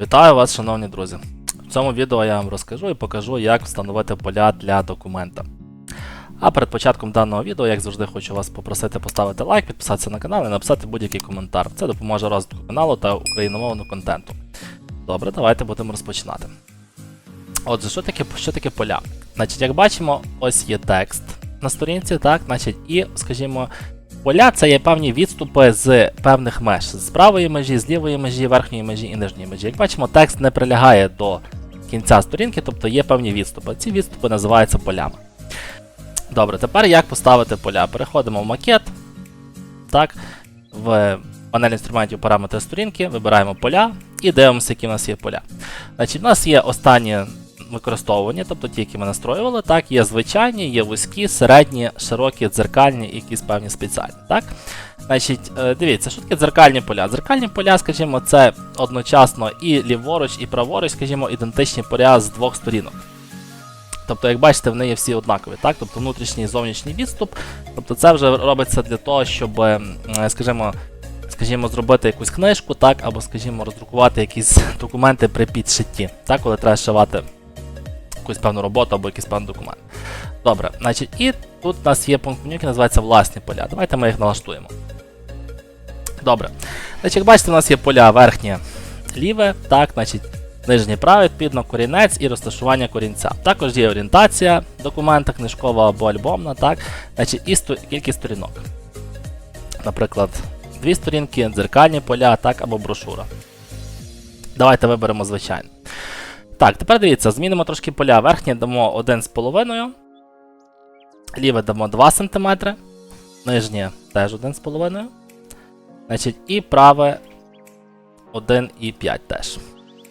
Вітаю вас, шановні друзі! В цьому відео я вам розкажу і покажу, як встановити поля для документа. А перед початком даного відео, як завжди, хочу вас попросити поставити лайк, підписатися на канал і написати будь-який коментар. Це допоможе розвитку каналу та україномовного контенту. Добре, давайте будемо розпочинати. Отже, що таке, що таке поля? Значить, як бачимо, ось є текст на сторінці, так, значить, і, скажімо, Поля це є певні відступи з певних меж з правої межі, з лівої межі, верхньої межі і нижньої межі. Як бачимо, текст не прилягає до кінця сторінки, тобто є певні відступи. Ці відступи називаються полями. Добре, тепер як поставити поля? Переходимо в макет. Так, в панель інструментів параметри сторінки, вибираємо поля і дивимося, які в нас є поля. Значить, У нас є останні використовувані, тобто ті, які ми настроювали, так, є звичайні, є вузькі, середні, широкі, дзеркальні якісь певні спеціальні. Так? Значить, е, дивіться, що таке дзеркальні поля? Дзеркальні поля, скажімо, це одночасно і ліворуч, і праворуч, скажімо, ідентичні поля з двох сторінок. Тобто, як бачите, вони є всі однакові, так? Тобто внутрішній і зовнішній відступ. Тобто це вже робиться для того, щоб, е, скажімо, скажімо, зробити якусь книжку, так, або, скажімо, роздрукувати якісь документи при підшитті, так, коли треба зшивати якусь певну роботу або якийсь певний документ. Добре, значить, і тут у нас є пункт меню, який називається власні поля. Давайте ми їх налаштуємо. Добре. Значить, як бачите, у нас є поля верхнє ліве, так, значить, нижнє праве, відповідно, корінець і розташування корінця. Також є орієнтація документа, книжкова або альбомна, так, значить, і сто... кількість сторінок. Наприклад, дві сторінки, дзеркальні поля, так, або брошура. Давайте виберемо звичайно. Так, тепер дивіться, змінимо трошки поля. Верхнє дамо 1,5, ліве дамо 2 см, нижнє теж 1,5. Значить, і праве 1,5 теж.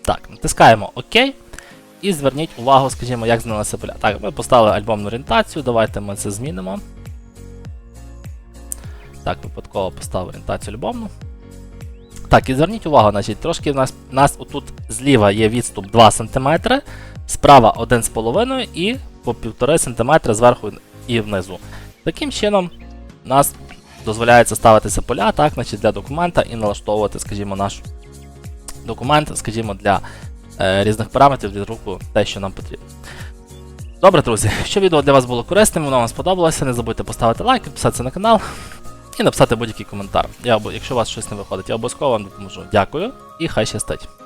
Так, натискаємо ОК. І зверніть увагу, скажімо, як змінилися поля. Так, ми поставили альбомну орієнтацію, давайте ми це змінимо. Так, випадково поставив орієнтацію альбомну. Так, і зверніть увагу, значить, трошки в нас, у нас отут зліва є відступ 2 см, справа 1,5 і по 1,5 см зверху і внизу. Таким чином, у нас дозволяється ставитися поля, так, значить, для документа і налаштовувати, скажімо, наш документ, скажімо, для е, різних параметрів для друку те, що нам потрібно. Добре, друзі, якщо відео для вас було корисним, воно вам сподобалося, не забудьте поставити лайк, підписатися на канал і написати будь-який коментар. Я, або, якщо у вас щось не виходить, я обов'язково вам допоможу. Дякую і хай щастить.